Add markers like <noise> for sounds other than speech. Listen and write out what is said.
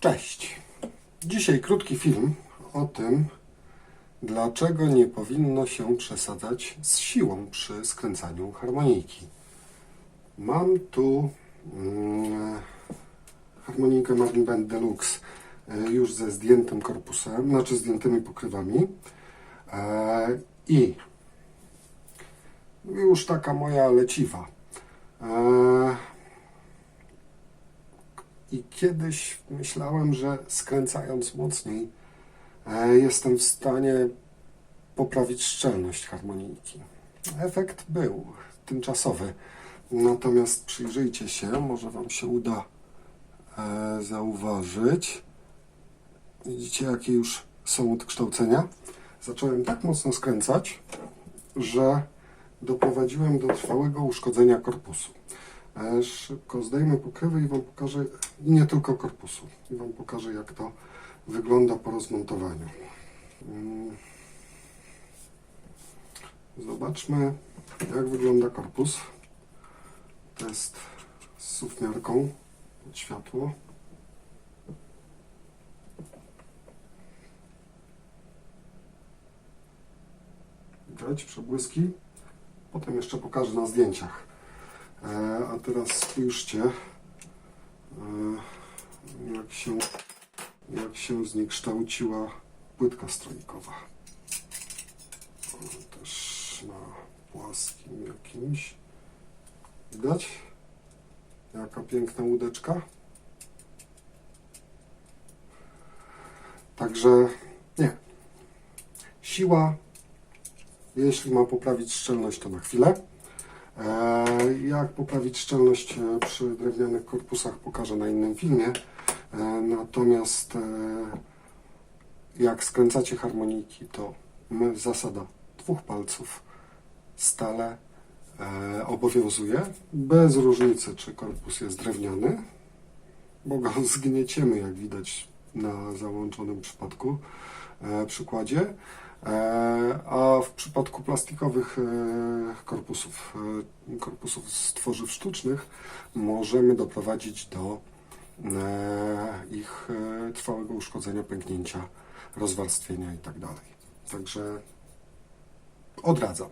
Cześć. Dzisiaj krótki film o tym, dlaczego nie powinno się przesadzać z siłą przy skręcaniu harmonijki. Mam tu mm, harmonijkę Martin Band Deluxe e, już ze zdjętym korpusem, znaczy zdjętymi pokrywami e, i już taka moja leciwa. E, i kiedyś myślałem, że skręcając mocniej e, jestem w stanie poprawić szczelność harmonijki. Efekt był tymczasowy. Natomiast przyjrzyjcie się, może Wam się uda e, zauważyć. Widzicie, jakie już są odkształcenia? Zacząłem tak mocno skręcać, że doprowadziłem do trwałego uszkodzenia korpusu. Szybko zdejmę pokrywę i Wam pokażę, nie tylko korpusu, i Wam pokażę, jak to wygląda po rozmontowaniu. Mm. Zobaczmy, jak wygląda korpus. To jest z sufmiarką pod światło. Widać przebłyski. Potem jeszcze pokażę na zdjęciach. E, a teraz spójrzcie, e, jak się, jak się zniekształciła płytka strojkowa. Też na płaskim jakimś. Widać? Jaka piękna łódeczka. Także nie. Siła, jeśli ma poprawić szczelność, to na chwilę. E, Jak poprawić szczelność e, przy drewnianych korpusach pokażę na innym filmie. E, Natomiast jak skręcacie harmoniki, to zasada dwóch palców stale obowiązuje, bez różnicy czy korpus jest drewniany, bo go <laughs> zgnieciemy, jak widać na załączonym przypadku, przykładzie. E, A w przypadku plastikowych e, korpusów, e, korpusów z tworzyw sztucznych, możemy doprowadzić do ich trwałego uszkodzenia, pęknięcia, rozwarstwienia itd. Także odradzam.